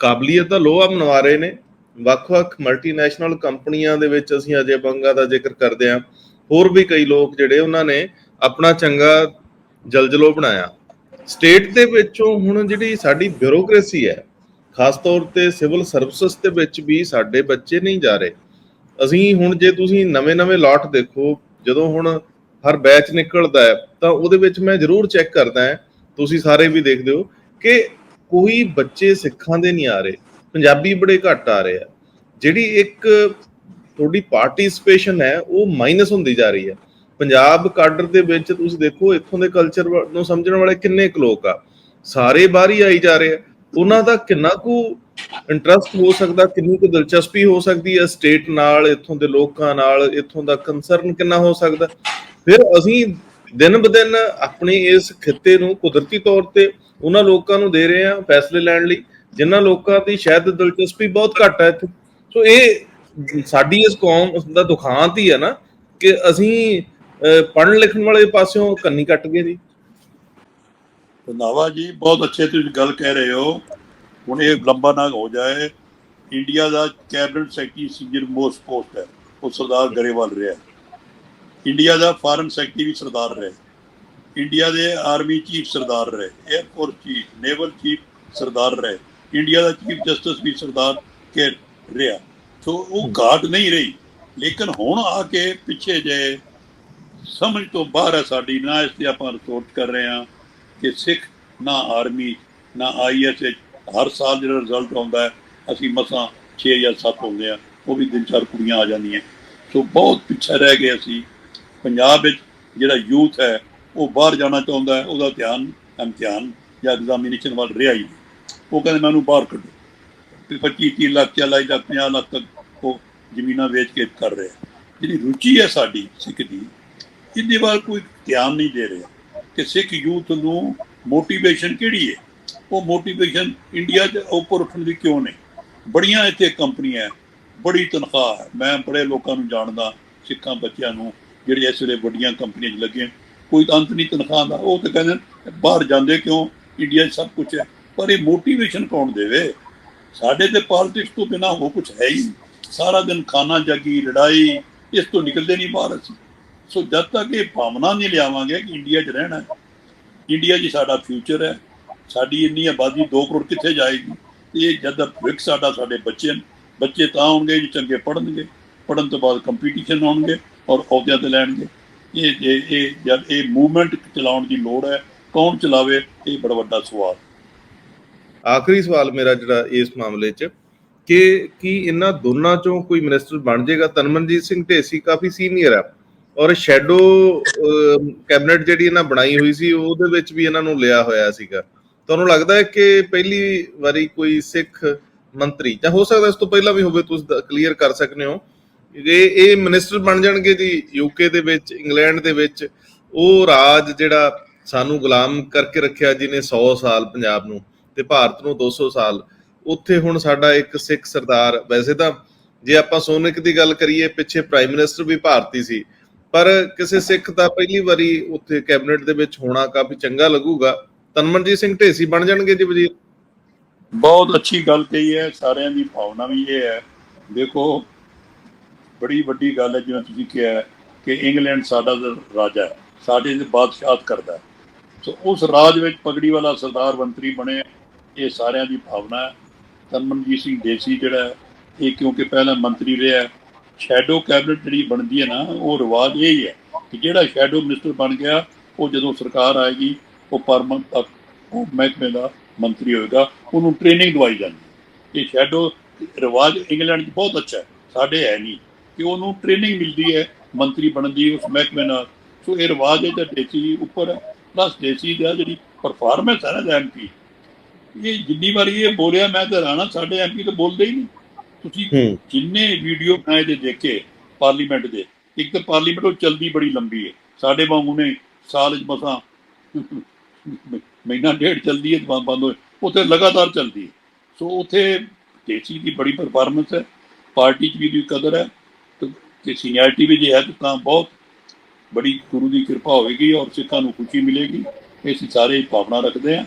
ਕਾਬਲੀਅਤ ਦਾ ਲੋਹਾ ਮਨਵਾ ਰਹੇ ਨੇ ਵੱਖ-ਵੱਖ ਮਲਟੀਨੈਸ਼ਨਲ ਕੰਪਨੀਆਂ ਦੇ ਵਿੱਚ ਅਸੀਂ ਅਜੇ ਬੰਗਾ ਦਾ ਜ਼ਿਕਰ ਕਰਦੇ ਹਾਂ। ਹੋਰ ਵੀ ਕਈ ਲੋਕ ਜਿਹੜੇ ਉਹਨਾਂ ਨੇ ਆਪਣਾ ਚੰਗਾ ਜਲਜਲੋ ਬਣਾਇਆ। ਸਟੇਟ ਦੇ ਵਿੱਚੋਂ ਹੁਣ ਜਿਹੜੀ ਸਾਡੀ ਬਿਊਰੋਕ੍ਰੇਸੀ ਹੈ, ਖਾਸ ਤੌਰ ਤੇ ਸਿਵਲ ਸਰਵਿਸਿਜ਼ ਦੇ ਵਿੱਚ ਵੀ ਸਾਡੇ ਬੱਚੇ ਨਹੀਂ ਜਾ ਰਹੇ। ਅਸੀਂ ਹੁਣ ਜੇ ਤੁਸੀਂ ਨਵੇਂ-ਨਵੇਂ ਲਾਟ ਦੇਖੋ, ਜਦੋਂ ਹੁਣ ਹਰ ਬੈਚ ਨਿਕਲਦਾ ਹੈ, ਤਾਂ ਉਹਦੇ ਵਿੱਚ ਮੈਂ ਜ਼ਰੂਰ ਚੈੱਕ ਕਰਦਾ ਹਾਂ। ਤੁਸੀਂ ਸਾਰੇ ਵੀ ਦੇਖਦੇ ਹੋ ਕਿ ਕੋਈ ਬੱਚੇ ਸਿੱਖਾਂ ਦੇ ਨਹੀਂ ਆ ਰਹੇ। ਪੰਜਾਬੀ ਬੜੇ ਘੱਟ ਆ ਰਹੇ ਆ। ਜਿਹੜੀ ਇੱਕ ਤੁਹਾਡੀ ਪਾਰਟਿਸਿਪੇਸ਼ਨ ਹੈ, ਉਹ ਮਾਈਨਸ ਹੁੰਦੀ ਜਾ ਰਹੀ ਹੈ। ਪੰਜਾਬ ਕਾਡਰ ਦੇ ਵਿੱਚ ਤੁਸੀਂ ਦੇਖੋ, ਇੱਥੋਂ ਦੇ ਕਲਚਰ ਨੂੰ ਸਮਝਣ ਵਾਲੇ ਕਿੰਨੇ ਕੁ ਲੋਕ ਆ। ਸਾਰੇ ਬਾਹਰ ਹੀ ਆਈ ਜਾ ਰਹੇ ਆ। ਉਹਨਾਂ ਦਾ ਕਿੰਨਾ ਕੁ ਇੰਟਰਸਟ ਹੋ ਸਕਦਾ, ਕਿੰਨੀ ਕੁ ਦਿਲਚਸਪੀ ਹੋ ਸਕਦੀ ਹੈ ਸਟੇਟ ਨਾਲ, ਇੱਥੋਂ ਦੇ ਲੋਕਾਂ ਨਾਲ, ਇੱਥੋਂ ਦਾ ਕੰਸਰਨ ਕਿੰਨਾ ਹੋ ਸਕਦਾ। ਫਿਰ ਅਸੀਂ ਦਿਨ ਬਦਿਨ ਆਪਣੇ ਇਸ ਖਿੱਤੇ ਨੂੰ ਕੁਦਰਤੀ ਤੌਰ ਤੇ ਉਹਨਾਂ ਲੋਕਾਂ ਨੂੰ ਦੇ ਰਹੇ ਹਾਂ, ਫੈਸਲੇ ਲੈਣ ਲਈ। ਜਿਨ੍ਹਾਂ ਲੋਕਾਂ ਦੀ ਸ਼ਾਇਦ ਦਿਲਚਸਪੀ ਬਹੁਤ ਘੱਟ ਹੈ ਇੱਥੇ। ਸੋ ਇਹ ਸਾਡੀ ਇਸ ਕੌਮ ਦਾ ਦੁਖਾਂਤ ਹੀ ਹੈ ਨਾ ਕਿ ਅਸੀਂ ਪੜ੍ਹਨ ਲਿਖਣ ਵਾਲੇ ਪਾਸਿਓਂ ਕੰਨੀ ਕੱਟ ਗਏ ਜੀ। ਰੰਧਾਵਾ ਜੀ, ਬਹੁਤ ਅੱਛੇ ਤੁਸੀਂ ਗੱਲ ਕਹਿ ਰਹੇ ਹੋ। ਹੁਣ ਇਹ ਲੰਬਾ ਨਾ ਹੋ ਜਾਏ। ਇੰਡੀਆ ਦਾ cabinet secretary senior most post ਹੈ। ਉਹ ਸਰਦਾਰ ਗਰੇਵਾਲ ਰਿਹਾ। ਇੰਡੀਆ ਦਾ ਫਾਰਨ ਸੈਕਟਰੀ ਵੀ ਸਰਦਾਰ ਰਹੇ। ਇੰਡੀਆ ਦੇ ਆਰਮੀ ਚੀਫ ਸਰਦਾਰ ਰਹੇ। Air force chief naval chief Sardar ਰਹੇ। ਇੰਡੀਆ ਦਾ ਚੀਫ ਜਸਟਿਸ ਵੀ ਸਰਦਾਰ ਕੇ ਰਿਹਾ। ਸੋ ਉਹ ਘਾਟ ਨਹੀਂ ਰਹੀ। ਲੇਕਿਨ ਹੁਣ ਆ ਕੇ ਪਿੱਛੇ ਜੇ ਸਮਝ ਤੋਂ ਬਾਹਰ ਹੈ ਸਾਡੀ, ਨਾ ਇਸ ਤੇ ਆਪਾਂ ਰਿਪੋਰਟ ਕਰ ਰਹੇ ਹਾਂ ਕਿ ਸਿੱਖ, ਨਾ ਆਰਮੀ, ਨਾ ਆਈਐਸ ਹਰ ਸਾਲ ਜਿਹੜਾ ਰਿਜ਼ਲਟ ਆਉਂਦਾ ਹੈ, ਅਸੀਂ ਮਸਾਂ 6 ਜਾਂ 7 ਹੁੰਦੇ ਆ ਉਹ ਵੀ ਦਿਨ ਚਾਰ ਕੁੜੀਆਂ ਆ ਜਾਂਦੀਆਂ। ਸੋ ਬਹੁਤ ਪਿੱਛੇ ਰਹਿ ਗਏ ਅਸੀਂ। ਪੰਜਾਬ ਵਿੱਚ ਜਿਹੜਾ ਯੂਥ ਹੈ, ਉਹ ਬਾਹਰ ਜਾਣਾ ਚਾਹੁੰਦਾ ਹੈ, ਉਹਦਾ ਧਿਆਨ ਇਮਤਿਹਾਨ ਜਾਂ ਐਗਜ਼ਾਮੀਨੇਸ਼ਨ ਵੱਲ ਰਿਹਾ ਹੀ ਨਹੀਂ। ਉਹ ਕਹਿੰਦੇ ਮੈਨੂੰ ਬਾਹਰ ਕੱਢੋ। ਤੇ 25 30 ਲੱਖ 40 ਲੱਖ 50 ਲੱਖ ਤੱਕ ਉਹ ਜ਼ਮੀਨਾਂ ਵੇਚ ਕੇ ਕਰ ਰਿਹਾ। ਜਿਹੜੀ ਰੁਚੀ ਹੈ ਸਾਡੀ ਸਿੱਖ ਦੀ, ਇਹਦੇ ਵੱਲ ਕੋਈ ਧਿਆਨ ਨਹੀਂ ਦੇ ਰਿਹਾ ਕਿ ਸਿੱਖ ਯੂਥ ਨੂੰ ਮੋਟੀਵੇਸ਼ਨ ਕਿਹੜੀ ਹੈ? ਉਹ ਮੋਟੀਵੇਸ਼ਨ ਇੰਡੀਆ 'ਚ ਉੱਪਰ ਉੱਠਣ ਦੀ ਕਿਉਂ ਨਹੀਂ? ਬੜੀਆਂ ਇੱਥੇ ਕੰਪਨੀਆਂ ਹੈ, ਬੜੀ ਤਨਖਾਹ ਹੈ। ਮੈਂ ਬੜੇ ਲੋਕਾਂ ਨੂੰ ਜਾਣਦਾ, ਸਿੱਖਾਂ ਬੱਚਿਆਂ ਨੂੰ, ਜਿਹੜੇ ਇਸ ਵੇਲੇ ਵੱਡੀਆਂ ਕੰਪਨੀਆਂ 'ਚ ਲੱਗੇ ਕੋਈ ਤਾਂ ਅੰਤ ਨਹੀਂ ਤਨਖਾਹ ਦਾ। ਉਹ ਤਾਂ ਕਹਿੰਦੇ ਬਾਹਰ ਜਾਂਦੇ ਕਿਉਂ? ਇੰਡੀਆ 'ਚ ਸਭ ਕੁਝ ਹੈ। ਪਰ ਇਹ ਮੋਟੀਵੇਸ਼ਨ ਕੌਣ ਦੇਵੇ? ਸਾਡੇ ਤੇ ਪੋਲਿਟਿਕਸ ਤੋਂ ਬਿਨਾ ਹੋ ਕੁਝ ਹੈ ਹੀ ਨਹੀਂ। ਸਾਰਾ ਦਿਨ ਖਾਣਾ ਜਾਗੀ, ਲੜਾਈ, ਇਸ ਤੋਂ ਨਿਕਲਦੇ ਨਹੀਂ ਬਾਹਰ ਅਸੀਂ। ਸੋ ਜਦ ਤੱਕ ਇਹ ਭਾਵਨਾ ਨਹੀਂ ਲਿਆਵਾਂਗੇ ਕਿ ਇੰਡੀਆ 'ਚ ਰਹਿਣਾ ਇੰਡੀਆ 'ਚ ਸਾਡਾ ਫਿਊਚਰ ਹੈ, ਸਾਡੀ ਇੰਨੀ ਆਬਾਦੀ 2 ਕਰੋੜ ਕਿੱਥੇ ਜਾਏਗੀ? ਇਹ ਜਦ ਭਵਿੱਖ ਸਾਡਾ, ਸਾਡੇ ਬੱਚੇ ਨੇ ਬੱਚੇ ਤਾਂ ਹੋਣਗੇ ਜੀ, ਚੰਗੇ ਪੜ੍ਹਨਗੇ, ਪੜ੍ਹਨ ਤੋਂ ਬਾਅਦ ਕੰਪੀਟੀਸ਼ਨ ਹੋਣਗੇ ਔਰ ਅਹੁਦਿਆਂ ਤੇ ਲੈਣਗੇ। ਇਹ ਇਹ ਇਹ ਜਦ ਇਹ ਮੂਵਮੈਂਟ ਚਲਾਉਣ ਦੀ ਲੋੜ ਹੈ, ਕੌਣ ਚਲਾਵੇ? ਇਹ ਬੜਾ ਵੱਡਾ ਸਵਾਲ। ਆਖਰੀ ਸਵਾਲ ਮੇਰਾ ਜਿਹੜਾ ਇਸ ਮਾਮਲੇ 'ਚ, ਕਿ ਕੀ ਇਹਨਾਂ ਦੋਨਾਂ ਚੋਂ ਕੋਈ ਮਿਨਿਸਟਰ ਬਣ ਜਾਏਗਾ? ਤਨਮਨਜੀਤ ਸਿੰਘ ਢੇਸੀ ਕਾਫੀ ਸੀਨੀਅਰ ਆ ਔਰ ਸ਼ੈਡੋ ਕੈਬਨਿਟ ਜਿਹੜੀ ਇਹਨਾਂ ਬਣਾਈ ਹੋਈ ਸੀ, ਉਹਦੇ ਵਿੱਚ ਵੀ ਇਹਨਾਂ ਨੂੰ ਲਿਆ ਹੋਇਆ ਸੀਗਾ। ਤੁਹਾਨੂੰ ਲੱਗਦਾ ਹੈ ਕਿ ਪਹਿਲੀ ਵਾਰੀ ਕੋਈ ਸਿੱਖ ਮੰਤਰੀ, ਜਾਂ ਹੋ ਸਕਦਾ ਇਸ ਤੋਂ ਪਹਿਲਾਂ ਵੀ ਹੋਵੇ, ਤੁਸੀਂ ਕਲੀਅਰ ਕਰ ਸਕਦੇ ਹੋ ਇਹ ਇਹ ਮਿਨਿਸਟਰ ਬਣ ਜਾਣਗੇ ਜੀ ਯੂਕੇ ਦੇ ਵਿੱਚ ਇੰਗਲੈਂਡ ਦੇ ਵਿੱਚ, ਉਹ ਰਾਜ ਜਿਹੜਾ ਸਾਨੂੰ ਗੁਲਾਮ ਕਰਕੇ ਰੱਖਿਆ ਜਿਹਨੇ 100 ਸਾਲ ਪੰਜਾਬ ਨੂੰ। ਤੇ ਭਾਰਤ ਨੂੰ 200 ਸਾਲ। ਉੱਥੇ ਹੁਣ ਸਾਡਾ ਇੱਕ ਸਿੱਖ ਸਰਦਾਰ, ਵੈਸੇ ਤਾਂ ਜੇ ਆਪਾਂ ਸੋਨਿਕ ਦੀ ਗੱਲ ਕਰੀਏ, ਪਿੱਛੇ ਪ੍ਰਾਈਮ ਮਿਨਿਸਟਰ ਵੀ ਭਾਰਤੀ ਸੀ। ਪਰ ਕਿਸੇ ਸਿੱਖ ਦਾ ਪਹਿਲੀ ਵਾਰੀ ਉੱਥੇ ਕੈਬਨਿਟ ਦੇ ਵਿੱਚ ਹੋਣਾ ਕਾਫੀ ਚੰਗਾ ਲੱਗੂਗਾ। ਤਨਮਨਜੀਤ ਸਿੰਘ ਢੇਸੀ ਬਣ ਜਾਣਗੇ ਜੀ ਵਜ਼ੀਰ? ਬਹੁਤ ਅੱਛੀ ਗੱਲ ਕਹੀ ਹੈ, ਸਾਰਿਆਂ ਦੀ ਭਾਵਨਾ ਵੀ ਇਹ ਹੈ। ਦੇਖੋ, ਬੜੀ ਵੱਡੀ ਗੱਲ ਹੈ, ਜਿਵੇਂ ਤੁਸੀਂ ਕਿਹਾ ਕਿ ਇੰਗਲੈਂਡ ਸਾਡਾ ਰਾਜਾ ਹੈ, ਸਾਡੇ ਦੇ ਬਾਦਸ਼ਾਹਤ ਕਰਦਾ ਹੈ। ਸੋ ਉਸ ਰਾਜ ਵਿੱਚ ਪਗੜੀ ਵਾਲਾ ਸਰਦਾਰ ਮੰਤਰੀ ਬਣੇ ਇਹ ਸਾਰਿਆਂ ਦੀ ਭਾਵਨਾ ਹੈ। ਤਨਮਨਜੀਤ ਸਿੰਘ ਦੇਸੀ ਜਿਹੜਾ ਇਹ ਕਿਉਂਕਿ ਪਹਿਲਾਂ ਮੰਤਰੀ ਰਿਹਾ ਸ਼ੈਡੋ ਕੈਬਨਿਟ ਜਿਹੜੀ ਬਣਦੀ ਹੈ ਨਾ, ਉਹ ਰਿਵਾਜ ਇਹ ਹੀ ਹੈ ਕਿ ਜਿਹੜਾ ਸ਼ੈਡੋ ਮਿਨਿਸਟਰ ਬਣ ਗਿਆ, ਉਹ ਜਦੋਂ ਸਰਕਾਰ ਆਏਗੀ, ਉਹ ਪਰਮਨੈਂਟ ਉਹ ਮਹਿਕਮੇ ਦਾ ਮੰਤਰੀ ਹੋਏਗਾ, ਉਹਨੂੰ ਟ੍ਰੇਨਿੰਗ ਦਵਾਈ ਜਾਂਦੀ ਇਹ ਸ਼ੈਡੋ ਰਿਵਾਜ ਇੰਗਲੈਂਡ 'ਚ ਬਹੁਤ ਅੱਛਾ ਹੈ, ਸਾਡੇ ਹੈ ਨਹੀਂ। ਕਿ ਉਹਨੂੰ ਟ੍ਰੇਨਿੰਗ ਮਿਲਦੀ ਹੈ, ਮੰਤਰੀ ਬਣਨ ਦੀ ਉਸ ਮਹਿਕਮੇ ਨਾਲ। ਸੋ ਇਹ ਰਿਵਾਜ ਹੈ ਤਾਂ ਦੇਸੀ ਉੱਪਰ ਪਲੱਸ ਦੇਸੀ ਦਾ ਜਿਹੜੀ ਪਰਫਾਰਮੈਂਸ ਹੈ ਨਾ ਐਮਪੀ ਇਹ ਜਿੰਨੀ ਵਾਰੀ ਇਹ ਬੋਲਿਆ ਮੈਂ ਤਾਂ ਰਾਣਾ ਸਾਡੇ ਐਮਪੀ ਤਾਂ ਬੋਲਦੇ ਹੀ ਨਹੀਂ। ਤੁਸੀਂ ਜਿੰਨੇ ਵੀਡੀਓ ਮੈਂ ਇਹਦੇ ਦੇਖੇ ਪਾਰਲੀਮੈਂਟ ਦੇ ਇੱਕ ਤਾਂ ਪਾਰਲੀਮੈਂਟ ਉਹ ਚਲਦੀ ਬੜੀ ਲੰਬੀ ਹੈ ਸਾਡੇ ਵਾਂਗੂ ਨੇ ਸਾਲ ਚ ਮਸਾਂ ਮਹੀਨਾ ਡੇਢ ਚਲਦੀ ਹੈ ਤੇ ਬੰਦ ਹੋਏ। ਉੱਥੇ ਲਗਾਤਾਰ ਚਲਦੀ ਹੈ ਸੋ ਉੱਥੇ ਦੇਸੀ ਦੀ ਬੜੀ ਪਰਫਾਰਮੈਂਸ ਹੈ। ਪਾਰਟੀ 'ਚ ਵੀ ਦੀ ਕਦਰ ਹੈ। ਤੇ- ਤੇ ਸੀਨੀਅਰਿਟੀ ਵੀ ਜੇ ਹੈ ਤਾਂ ਤਾਂ ਬਹੁਤ ਬੜੀ ਗੁਰੂ ਦੀ ਕਿਰਪਾ ਹੋਵੇਗੀ ਔਰ ਸਿੱਖਾਂ ਨੂੰ ਖੁਸ਼ੀ ਮਿਲੇਗੀ। ਇਹ ਅਸੀਂ ਸਾਰੇ ਭਾਵਨਾ ਰੱਖਦੇ ਹਾਂ।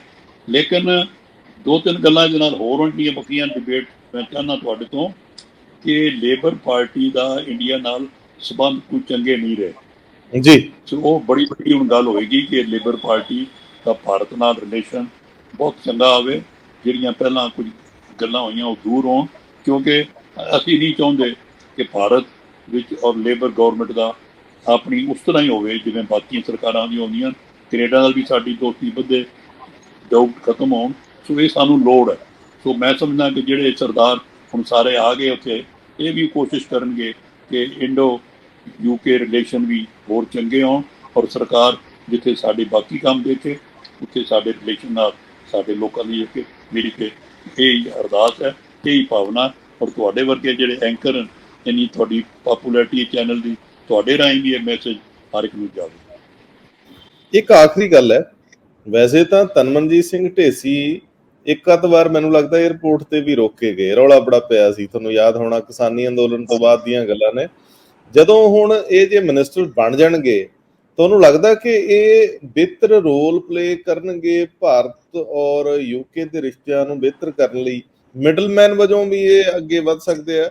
ਲੇਕਿਨ ਦੋ ਤਿੰਨ ਗੱਲਾਂ ਦੇ ਨਾਲ ਹੋਰ ਹੋਣਗੀਆਂ ਬਕੀਆਂ ਡਿਬੇਟ ਮੈਂ ਚਾਹੁੰਦਾ ਤੁਹਾਡੇ ਤੋਂ ਕਿ ਲੇਬਰ ਪਾਰਟੀ ਦਾ ਇੰਡੀਆ ਨਾਲ ਸਬੰਧ ਕੋਈ ਚੰਗੇ ਨਹੀਂ ਰਹੇ। ਜੀ। ਸੋ ਉਹ ਬੜੀ ਵੱਡੀ ਹੁਣ ਗੱਲ ਹੋਏਗੀ ਕਿ ਲੇਬਰ ਪਾਰਟੀ ਦਾ ਭਾਰਤ ਨਾਲ ਰਿਲੇਸ਼ਨ ਬਹੁਤ ਚੰਗਾ ਹੋਵੇ ਜਿਹੜੀਆਂ ਪਹਿਲਾਂ ਕੁਝ ਗੱਲਾਂ ਹੋਈਆਂ ਉਹ ਦੂਰ ਹੋਣ ਕਿਉਂਕਿ ਅਸੀਂ ਨਹੀਂ ਚਾਹੁੰਦੇ ਕਿ ਭਾਰਤ ਵਿੱਚ ਔਰ ਲੇਬਰ ਗਵਰਨਮੈਂਟ ਦਾ ਆਪਣੀ ਉਸ ਤਰ੍ਹਾਂ ਹੀ ਹੋਵੇ ਜਿਵੇਂ ਬਾਕੀ ਸਰਕਾਰਾਂ ਦੀ ਹੁੰਦੀਆਂ ਕੈਨੇਡਾ ਨਾਲ ਵੀ ਸਾਡੀ ਦੋਸਤੀ ਵਧੇ ਡਾਊਟ ਖਤਮ ਹੋਣ। ਸੋ ਇਹ ਸਾਨੂੰ ਲੋੜ ਹੈ। ਸੋ ਮੈਂ ਸਮਝਦਾ ਕਿ ਜਿਹੜੇ ਸਰਦਾਰ ਹੁਣ ਸਾਰੇ ਆ ਗਏ ਉੱਥੇ ਇਹ ਵੀ ਕੋਸ਼ਿਸ਼ ਕਰਨਗੇ ਕਿ ਇੰਡੋ ਯੂਕੇ ਰਿਲੇਸ਼ਨ ਵੀ ਹੋਰ ਚੰਗੇ ਹੋਣ ਔਰ ਸਰਕਾਰ ਜਿੱਥੇ ਸਾਡੇ ਬਾਕੀ ਕੰਮ ਦੇਖੇ ਉੱਥੇ ਸਾਡੇ ਰਿਲੇਸ਼ਨ ਨਾਲ ਸਾਡੇ ਲੋਕਾਂ ਦੀ ਇੱਕ ਮੇਰੀ ਤੇ ਇਹ ਹੀ ਅਰਦਾਸ ਹੈ ਇਹ ਹੀ ਭਾਵਨਾ ਔਰ ਤੁਹਾਡੇ ਵਰਗੇ ਜਿਹੜੇ ਐਂਕਰ ਹਨ, ਇੰਨੀ ਤੁਹਾਡੀ ਪਪੂਲੈਰਿਟੀ ਚੈਨਲ ਦੀ ਤੁਹਾਡੇ ਰਾਹੀਂ ਵੀ ਇਹ ਮੈਸੇਜ ਹਰ ਇੱਕ ਨੂੰ ਜਾਵੇ। ਇੱਕ ਆਖਰੀ ਗੱਲ ਹੈ ਵੈਸੇ ਤਾਂ ਤਨਮਨਜੀਤ ਸਿੰਘ ਢੇਸੀ ਇੱਕ ਅੱਧ ਵਾਰ ਮੈਨੂੰ ਲੱਗਦਾ 에어ਪੋਰਟ ਤੇ ਵੀ ਰੋਕੇ ਗਏ। ਰੌਲਾ ਬੜਾ ਪਿਆ ਸੀ, ਤੁਹਾਨੂੰ ਯਾਦ ਹੋਣਾ ਕਿਸਾਨੀ ਅੰਦੋਲਨ ਤੋਂ ਬਾਅਦ ਦੀਆਂ ਗੱਲਾਂ ਨੇ। ਜਦੋਂ ਹੁਣ ਇਹ ਜੇ ਮਿਨਿਸਟਰ ਬਣ ਜਾਣਗੇ ਤੁਹਾਨੂੰ ਲੱਗਦਾ ਕਿ ਇਹ ਬਿਹਤਰ ਰੋਲ ਪਲੇ ਕਰਨਗੇ ਭਾਰਤ ਔਰ ਯੂਕੇ ਦੇ ਰਿਸ਼ਤਿਆਂ ਨੂੰ ਬਿਹਤਰ ਕਰਨ ਲਈ। ਮਿਡਲਮੈਨ ਵਜੋਂ ਵੀ ਇਹ ਅੱਗੇ ਵੱਧ ਸਕਦੇ ਆ।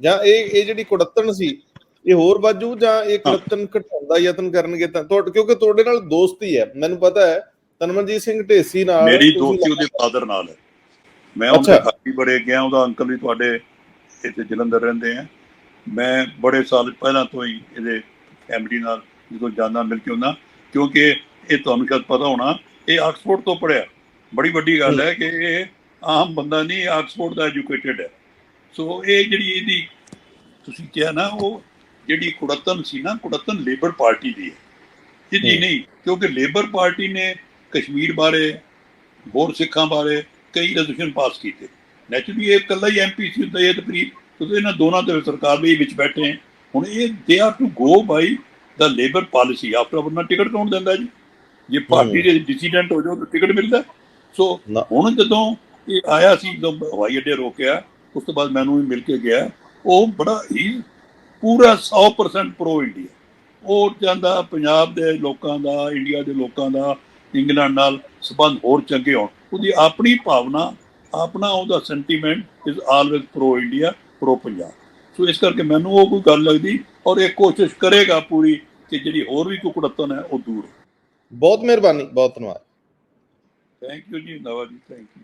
ਜਾਂ ਇਹ ਇਹ ਜਿਹੜੀ ਕੁੜੱਤਣ ਸੀ, ਇਹ ਹੋਰ ਵਾਜੂ ਜਾਂ ਇਹ ਕੁੜੱਤਣ ਘਟਾਉਣ ਦਾ ਯਤਨ ਕਰਨਗੇ ਤਾਂ ਕਿਉਂਕਿ ਤੁਹਾਡੇ ਨਾਲ ਦੋਸਤੀ ਹੈ। ਮੈਨੂੰ ਪਤਾ ਹੈ ਤਨਮਨਜੀਤ ਸਿੰਘ ਢੇਸੀ ਨਾਲ ਮੇਰੀ ਦੋਸਤੀ ਉਹਦੇ ਫਾਦਰ ਨਾਲ ਹੈ। ਮੈਂ ਉਹਦੇ ਵੀ ਬੜੇ ਗਿਆ ਉਹਦਾ ਅੰਕਲ ਵੀ ਤੁਹਾਡੇ ਇੱਥੇ ਜਲੰਧਰ ਰਹਿੰਦੇ ਆ। ਮੈਂ ਬੜੇ ਸਾਲ ਪਹਿਲਾਂ ਤੋਂ ਹੀ ਇਹਦੇ ਫੈਮਿਲੀ ਨਾਲ ਜਦੋਂ ਜਾਂਦਾ ਮਿਲ ਕੇ ਹੁੰਦਾ ਕਿਉਂਕਿ ਇਹ ਤੁਹਾਨੂੰ ਸ਼ਾਇਦ ਪਤਾ ਹੋਣਾ ਇਹ ਆਕਸਫੋਰਡ ਤੋਂ ਪੜਿਆ ਬੜੀ ਵੱਡੀ ਗੱਲ ਹੈ ਕਿ ਇਹ ਆਮ ਬੰਦਾ ਨਹੀਂ ਆਕਸਫੋਰਡ ਦਾ ਐਜੂਕੇਟਿਡ ਹੈ। ਸੋ ਇਹ ਜਿਹੜੀ ਇਹਦੀ ਤੁਸੀਂ ਕਿਹਾ ਨਾ ਉਹ ਜਿਹੜੀ ਕੁੜੱਤਨ ਸੀ ਨਾ ਕੁੜੱਤਨ ਲੇਬਰ ਪਾਰਟੀ ਦੀ ਹੈ। ਇਹਦੀ। ਨਹੀਂ ਕਿਉਂਕਿ ਲੇਬਰ ਪਾਰਟੀ ਨੇ ਕਸ਼ਮੀਰ ਬਾਰੇ ਹੋਰ ਸਿੱਖਾਂ ਬਾਰੇ ਕਈ ਰੈਜ਼ੋਲੂਸ਼ਨ ਪਾਸ ਕੀਤੇ। ਨੈਚੁਰਲੀ ਇਹ ਇਕੱਲਾ ਹੀ ਐਮਪੀ ਸੀ ਹੁੰਦਾ ਇਹ ਤਕਰੀਬ ਕਿਉਂਕਿ ਇਹਨਾਂ ਦੋਨਾਂ ਦੇ ਸਰਕਾਰ ਦੇ ਵਿੱਚ ਬੈਠੇ। ਹੁਣ ਇਹ ਦੇ are to go by the labour policy after ਆਪਣਾ ਟਿਕਟ ਕੌਣ ਦਿੰਦਾ ਜੀ? ਜੇ ਪਾਰਟੀ ਦੇ ਡਿਸੀਡੈਂਟ ਹੋ ਜਾਓ ਤਾਂ ਟਿਕਟ ਮਿਲਦਾ। ਸੋ। ਹੁਣ ਜਦੋਂ ਇਹ ਆਇਆ ਸੀ ਜਦੋਂ ਹਵਾਈ ਅੱਡੇ ਰੋਕਿਆ ਉਸ ਤੋਂ ਬਾਅਦ ਮੈਨੂੰ ਵੀ ਮਿਲ ਕੇ ਗਿਆ। ਉਹ ਬੜਾ ਹੀ ਪੂਰਾ 100% ਪ੍ਰੋ ਇੰਡੀਆ ਉਹ ਚਾਹੁੰਦਾ ਪੰਜਾਬ ਦੇ ਲੋਕਾਂ ਦਾ ਇੰਡੀਆ ਦੇ ਲੋਕਾਂ ਦਾ ਇੰਗਲੈਂਡ ਨਾਲ ਸਬੰਧ ਹੋਰ ਚੰਗੇ ਹੋਣ। ਉਹਦੀ ਆਪਣੀ ਭਾਵਨਾ ਆਪਣਾ ਉਹਦਾ sentiment is always pro India pro Punjab so ਇਸ ਕਰਕੇ ਮੈਨੂੰ ਉਹ ਕੋਈ ਗੱਲ ਲੱਗਦੀ ਔਰ ਇਹ ਕੋਸ਼ਿਸ਼ ਕਰੇਗਾ ਪੂਰੀ ਕਿ ਜਿਹੜੀ ਹੋਰ ਵੀ ਕੁਕੜਤਨ ਹੈ ਉਹ ਦੂਰ ਬਹੁਤ ਮਿਹਰਬਾਨੀ ਬਹੁਤ ਧੰਨਵਾਦ। ਥੈਂਕ ਯੂ ਜੀ ਨਵਾਜ਼ ਥੈਂਕ ਯੂ